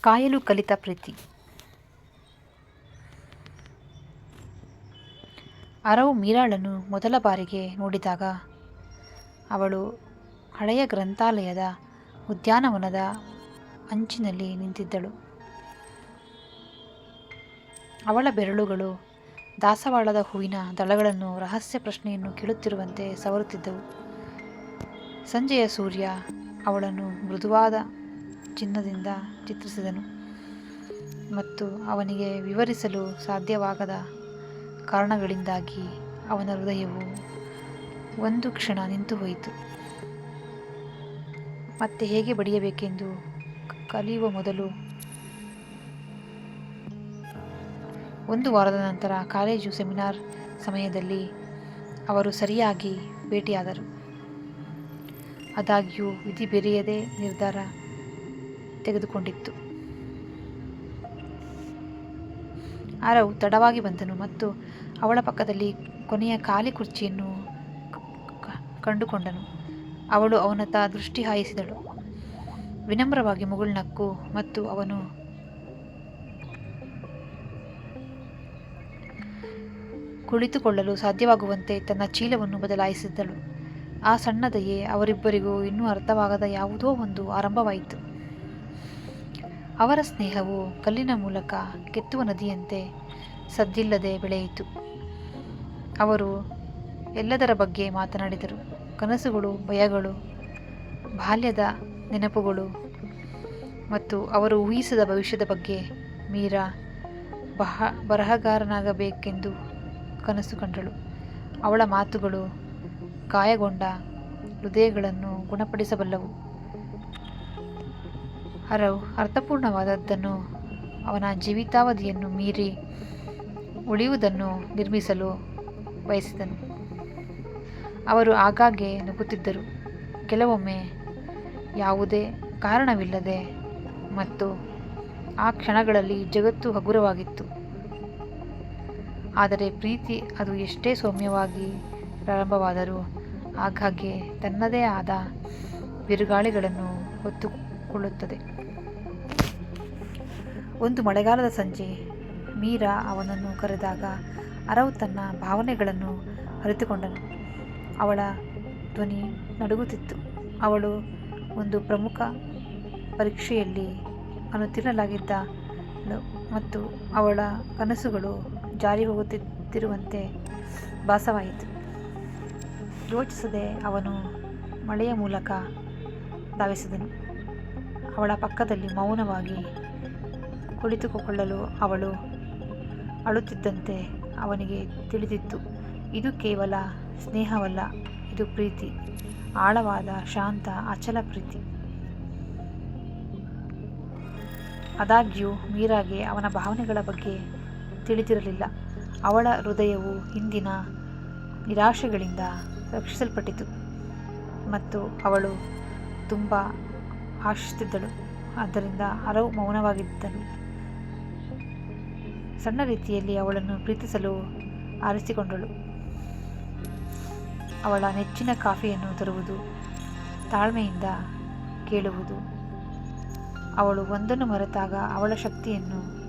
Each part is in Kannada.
ಕಾಯಲು ಕಲಿತ ಪ್ರೀತಿ. ಅರವು ಮೀರಾಳನ್ನು ಮೊದಲ ಬಾರಿಗೆ ನೋಡಿದಾಗ ಅವಳು ಹಳೆಯ ಗ್ರಂಥಾಲಯದ ಉದ್ಯಾನವನದ ಅಂಚಿನಲ್ಲಿ ನಿಂತಿದ್ದಳು. ಅವಳ ಬೆರಳುಗಳು ದಾಸವಾಳದ ಹೂವಿನ ದಳಗಳನ್ನು ರಹಸ್ಯ ಪ್ರಶ್ನೆಯನ್ನು ಕೇಳುತ್ತಿರುವಂತೆ ಸವರುತ್ತಿದ್ದವು. ಸಂಜೆಯ ಸೂರ್ಯ ಅವಳನ್ನು ಮೃದುವಾದ ಚಿನ್ನದಿಂದ ಚಿತ್ರಿಸಿದನು. ಮತ್ತು ಅವನಿಗೆ ವಿವರಿಸಲು ಸಾಧ್ಯವಾಗದ ಕಾರಣಗಳಿಂದಾಗಿ ಅವನ ಹೃದಯವು ಒಂದು ಕ್ಷಣ ನಿಂತು ಹೋಯಿತು. ಮತ್ತೆ ಹೇಗೆ ಬಡಿಯಬೇಕೆಂದು ಕಲಿಯುವ ಮೊದಲು ಒಂದು ವಾರದ ನಂತರ ಕಾಲೇಜು ಸೆಮಿನಾರ್ ಸಮಯದಲ್ಲಿ ಅವರು ಸರಿಯಾಗಿ ಭೇಟಿಯಾದರು. ಆದಾಗ್ಯೂ, ವಿಧಿ ಬೆರೆಯದೇ ನಿರ್ಧಾರ ತೆಗೆದುಕೊಂಡಿತ್ತು. ಆರವು ತಡವಾಗಿ ಬಂದನು ಮತ್ತು ಅವಳ ಪಕ್ಕದಲ್ಲಿ ಕೊನೆಯ ಖಾಲಿ ಕುರ್ಚಿಯನ್ನು ಕಂಡುಕೊಂಡನು. ಅವಳು ಅವನತ್ತ ದೃಷ್ಟಿ ಹಾಯಿಸಿದಳು. ವಿನಮ್ರವಾಗಿ ಮುಗುಳ್ನಕ್ಕು ಮತ್ತು ಅವನು, ಕುಳಿತುಕೊಳ್ಳಲು ಸಾಧ್ಯವಾಗುವಂತೆ ತನ್ನ ಚೀಲವನ್ನು ಬದಲಾಯಿಸಿದ್ದಳು. ಆ ಸಣ್ಣದೆಯೇ ಅವರಿಬ್ಬರಿಗೂ ಇನ್ನೂ ಅರ್ಥವಾಗದ ಯಾವುದೋ ಒಂದು ಆರಂಭವಾಯಿತು. ಅವರ ಸ್ನೇಹವು ಕಲ್ಲಿನ ಮೂಲಕ ಕೆತ್ತುವ ನದಿಯಂತೆ ಸದ್ದಿಲ್ಲದೆ ಬೆಳೆಯಿತು. ಅವರು ಎಲ್ಲದರ ಬಗ್ಗೆ ಮಾತನಾಡಿದರು. ಕನಸುಗಳು, ಭಯಗಳು, ಬಾಲ್ಯದ ನೆನಪುಗಳು ಮತ್ತು ಅವರು ಊಹಿಸದ ಭವಿಷ್ಯದ ಬಗ್ಗೆ ಮೀರಾ ಬಹ, ಬರಹಗಾರನಾಗಬೇಕೆಂದು ಕನಸು ಕಂಡಳು. ಅವಳ ಮಾತುಗಳು ಗಾಯಗೊಂಡ ಹೃದಯಗಳನ್ನು ಗುಣಪಡಿಸಬಲ್ಲವು. ಹರವ್ ಅರ್ಥಪೂರ್ಣವಾದದ್ದನ್ನು ಅವನ ಜೀವಿತಾವಧಿಯನ್ನು ಮೀರಿ ಉಳಿಯುವುದನ್ನು ನಿರ್ಮಿಸಲು ಬಯಸಿದನು. ಅವರು ಆಗಾಗ್ಗೆ ನುಗ್ಗುತ್ತಿದ್ದರು. ಕೆಲವೊಮ್ಮೆ ಯಾವುದೇ ಕಾರಣವಿಲ್ಲದೆ ಮತ್ತು ಆ ಕ್ಷಣಗಳಲ್ಲಿ ಜಗತ್ತು ಹಗುರವಾಗಿತ್ತು. ಆದರೆ ಪ್ರೀತಿ ಅದು ಎಷ್ಟೇ ಸೌಮ್ಯವಾಗಿ ಪ್ರಾರಂಭವಾದರೂ ಆಗಾಗ್ಗೆ ತನ್ನದೇ ಆದ ಬಿರುಗಾಳಿಗಳನ್ನು ಹೊತ್ತುಕೊಳ್ಳುತ್ತದೆ. ಒಂದು ಮಳೆಗಾಲದ ಸಂಜೆ, ಮೀರಾ ಅವನನ್ನು ಕರೆದಾಗ ಅರವು ತನ್ನ ಭಾವನೆಗಳನ್ನು ಅರಿತುಕೊಂಡನು. ಅವಳ ಧ್ವನಿ ನಡುಗುತ್ತಿತ್ತು. ಅವಳು ಒಂದು ಪ್ರಮುಖ ಪರೀಕ್ಷೆಯಲ್ಲಿ ಅನುತೀರ್ಣಲಾಗಿದ್ದ ಮತ್ತು ಅವಳ ಕನಸುಗಳು ಜಾರಿ ಹೋಗುತ್ತಿರುವಂತೆ ಭಾಸವಾಯಿತು. ಯೋಚಿಸದೆ ಅವನು ಮಳೆಯ ಮೂಲಕ ಧಾವಿಸಿದನು. ಅವಳ ಪಕ್ಕದಲ್ಲಿ ಮೌನವಾಗಿ ಕುಳಿತುಕೊಳ್ಳಲು ಅವಳು ಅಳುತ್ತಿದ್ದಂತೆ ಅವನಿಗೆ ತಿಳಿದಿತ್ತು, ಇದು ಕೇವಲ ಸ್ನೇಹವಲ್ಲ, ಇದು ಪ್ರೀತಿ, ಆಳವಾದ, ಶಾಂತ, ಅಚಲ ಪ್ರೀತಿ. ಆದಾಗ್ಯೂ ಮೀರಾಗೆ ಅವನ ಭಾವನೆಗಳ ಬಗ್ಗೆ ತಿಳಿದಿರಲಿಲ್ಲ. ಅವಳ ಹೃದಯವು ಹಿಂದಿನ ನಿರಾಶೆಗಳಿಂದ ರಕ್ಷಿಸಲ್ಪಟ್ಟಿತು ಮತ್ತು ಅವಳು ತುಂಬ ಆಶಿಸುತ್ತಿದ್ದಳು. ಆದ್ದರಿಂದ ಅರವು ಮೌನವಾಗಿದ್ದನು. ಸಣ್ಣ ರೀತಿಯಲ್ಲಿ ಅವಳನ್ನು ಪ್ರೀತಿಸಲು ಆರಿಸಿಕೊಂಡಳು. ಅವಳ ನೆಚ್ಚಿನ ಕಾಫಿಯನ್ನು ತರುವುದು ತಾಳ್ಮೆಯಿಂದ ಕೇಳುವುದು. ಅವಳು ಒಂದನ್ನು ಮರೆತಾಗ ಅವಳ ಶಕ್ತಿಯನ್ನು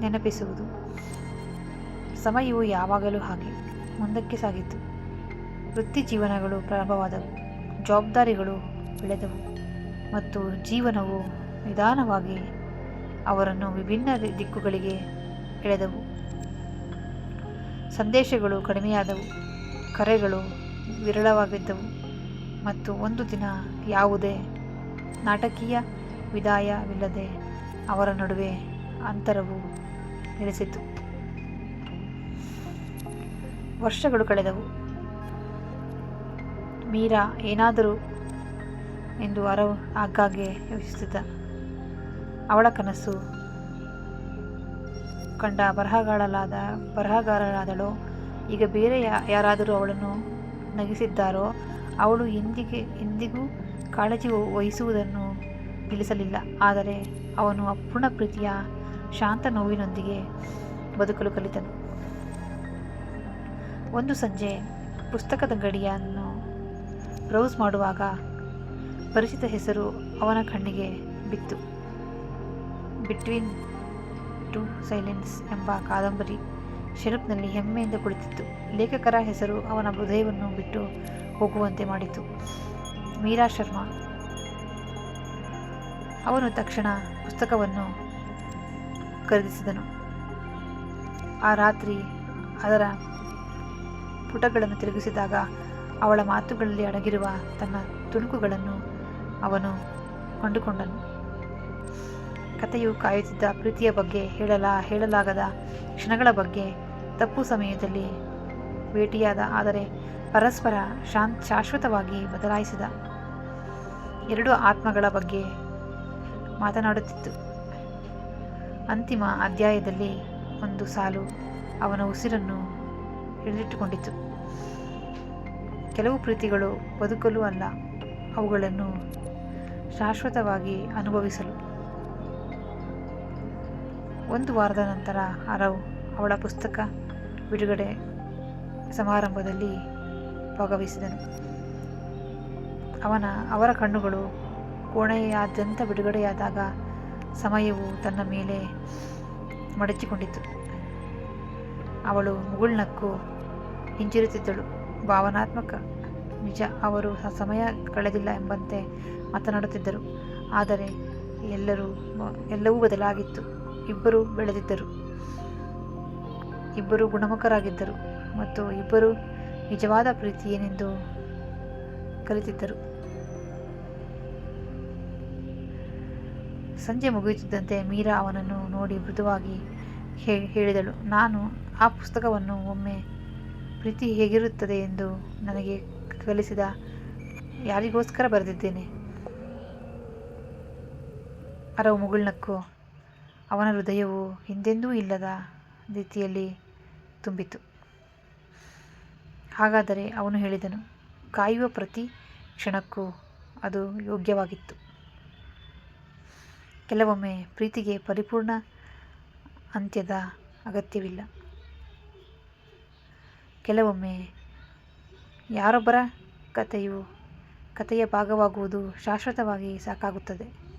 ನೆನಪಿಸುವುದು. ಸಮಯವು ಯಾವಾಗಲೂ ಹಾಗೆ, ಮುಂದಕ್ಕೆ ಸಾಗಿತು. ವೃತ್ತಿ ಜೀವನಗಳು ಪ್ರಾರಂಭವಾದವು. ಜವಾಬ್ದಾರಿಗಳು ಬೆಳೆದವು. ಮತ್ತು ಜೀವನವು ನಿಧಾನವಾಗಿ ಅವರನ್ನು ವಿಭಿನ್ನ ದಿಕ್ಕುಗಳಿಗೆ ಎಳೆದವು. ಸಂದೇಶಗಳು ಕಡಿಮೆಯಾದವು. ಕರೆಗಳು ವಿರಳವಾಗಿದ್ದವು. ಮತ್ತು ಒಂದು ದಿನ ಯಾವುದೇ ನಾಟಕೀಯ ವಿದಾಯವಿಲ್ಲದೆ ಅವರ ನಡುವೆ ಅಂತರವು ನೆಲೆಸಿತು ವರ್ಷಗಳು ಕಳೆದವು. ಮೀರಾ ಏನಾದರೂ ಎಂದು ಅರವ್ ಆಗಾಗ್ಗೆ ಯೋಚಿಸುತ್ತಿದ್ದ. ಅವಳ ಕನಸು. ಕಂಡ ಬರಹಗಾರಳಾದ ಬರಹಗಾರರಾದಳು ಈಗ ಬೇರೆ ಯಾರಾದರೂ ಅವಳನ್ನು ನಗಿಸಿದ್ದಾರೋ, ಅವಳು ಎಂದಿಗೆ, ಎಂದಿಗೂ ಕಾಳಜಿ ವಹ- ವಹಿಸುವುದನ್ನು ತಿಳಿಸಲಿಲ್ಲ ಆದರೆ ಅವನು ಅಪೂರ್ಣ ಪ್ರೀತಿಯ, ಶಾಂತ ನೋವಿನೊಂದಿಗೆ ಬದುಕಲು ಕಲಿತನು. ಒಂದು ಸಂಜೆ ಪುಸ್ತಕದ ಗಡಿಯನ್ನು ಬ್ರೌಸ್ ಮಾಡುವಾಗ ಪರಿಚಿತ ಹೆಸರು ಅವನ ಕಣ್ಣಿಗೆ ತುಂಬಿತ್ತು ಬಿಟ್ವೀನ್ ಟು ಸೈಲೆನ್ಸ್ ಎಂಬ ಕಾದಂಬರಿ ಶೆಲ್ಫ್ನಲ್ಲಿ ಹೆಮ್ಮೆಯಿಂದ ಕುಳಿತಿತ್ತು. ಲೇಖಕರ ಹೆಸರು ಅವನ ಹೃದಯವನ್ನು ಬಿಟ್ಟು ಹೋಗುವಂತೆ ಮಾಡಿತು. ಮೀರಾ ಶರ್ಮಾ. ಅವನು ತಕ್ಷಣ ಪುಸ್ತಕವನ್ನು ಖರೀದಿಸಿದನು. ಆ ರಾತ್ರಿ ಅದರ ಪುಟಗಳನ್ನು ತಿರುಗಿಸಿದಾಗ ಅವಳ ಮಾತುಗಳಲ್ಲಿ ಅಡಗಿರುವ ತನ್ನ ತುಣುಕುಗಳನ್ನು ಅವನು ಕಂಡುಕೊಂಡನು. ಕಥೆಯು ಕಾಯುತ್ತಿದ್ದ ಪ್ರೀತಿಯ ಬಗ್ಗೆ ಹೇಳಲ ಹೇಳಲಾಗದ ಕ್ಷಣಗಳ ಬಗ್ಗೆ ತಪ್ಪು ಸಮಯದಲ್ಲಿ ಭೇಟಿಯಾದ ಆದರೆ ಪರಸ್ಪರ ಶಾಂತ್ ಶಾಶ್ವತವಾಗಿ ಬದಲಾಯಿಸಿದ. ಎರಡು ಆತ್ಮಗಳ ಬಗ್ಗೆ ಮಾತನಾಡುತ್ತಿತ್ತು. ಅಂತಿಮ ಅಧ್ಯಾಯದಲ್ಲಿ ಒಂದು ಸಾಲು ಅವನ ಉಸಿರನ್ನು ಹಿಡಿದಿಟ್ಟುಕೊಂಡಿತು ಕೆಲವು ಪ್ರೀತಿಗಳು ಬದುಕಲು ಅಲ್ಲ, ಅವುಗಳನ್ನು ಶಾಶ್ವತವಾಗಿ ಅನುಭವಿಸಲು. ಒಂದು ವಾರದ ನಂತರ ಅರವ್ ಅವಳ ಪುಸ್ತಕ ಬಿಡುಗಡೆ ಸಮಾರಂಭದಲ್ಲಿ ಭಾಗವಹಿಸಿದನು. ಅವನ, ಅವರ ಕಣ್ಣುಗಳು ಕೋಣೆಯಾದ್ಯಂತ ಬಿಡುಗಡೆಯಾದಾಗ ಸಮಯವು ತನ್ನ ಮೇಲೆ ಮಡಚಿಕೊಂಡಿತು ಅವಳು ಮುಗುಳ್ನಕ್ಕು ಹಿಂಜಿರುತ್ತಿದ್ದಳು ಭಾವನಾತ್ಮಕ ನಿಜ, ಅವರು ಸಮಯ ಕಳೆದಿಲ್ಲ ಎಂಬಂತೆ ಮಾತನಾಡುತ್ತಿದ್ದರು. ಆದರೆ ಎಲ್ಲರೂ, ಎಲ್ಲವೂ ಬದಲಾಗಿತ್ತು. ಇಬ್ಬರು ಬೆಳೆದಿದ್ದರು. ಇಬ್ಬರು ಗುಣಮುಖರಾಗಿದ್ದರು ಮತ್ತು ಇಬ್ಬರು ನಿಜವಾದ ಪ್ರೀತಿ ಏನೆಂದು ಕಲಿತಿದ್ದರು. ಸಂಜೆ ಮುಗಿಯುತ್ತಿದ್ದಂತೆ ಮೀರಾ ಅವನನ್ನು ನೋಡಿ ಮೃದುವಾಗಿ ಹೇಳಿದಳು, ನಾನು ಆ ಪುಸ್ತಕವನ್ನು ಒಮ್ಮೆ ಪ್ರೀತಿ ಹೇಗಿರುತ್ತದೆ ಎಂದು ನನಗೆ ಕಲಿಸಿದ ಯಾರಿಗೋಸ್ಕರ ಬರೆದಿದ್ದೇನೆ? ಅರವು ಮುಗುಳ್ನಕ್ಕು ಅವನ ಹೃದಯವು ಹಿಂದೆಂದೂ ಇಲ್ಲದ ರೀತಿಯಲ್ಲಿ ತುಂಬಿತು ಹಾಗಾದರೆ ಅವನು ಹೇಳಿದನು, ಕಾಯುವ ಪ್ರತಿ ಕ್ಷಣಕ್ಕೂ ಅದು ಯೋಗ್ಯವಾಗಿತ್ತು. ಕೆಲವೊಮ್ಮೆ ಪ್ರೀತಿಗೆ ಪರಿಪೂರ್ಣ ಅಂತ್ಯದ ಅಗತ್ಯವಿಲ್ಲ. ಕೆಲವೊಮ್ಮೆ ಯಾರೊಬ್ಬರ ಕಥೆಯು ಕಥೆಯ ಭಾಗವಾಗುವುದು ಶಾಶ್ವತವಾಗಿ ಸಾಕಾಗುತ್ತದೆ.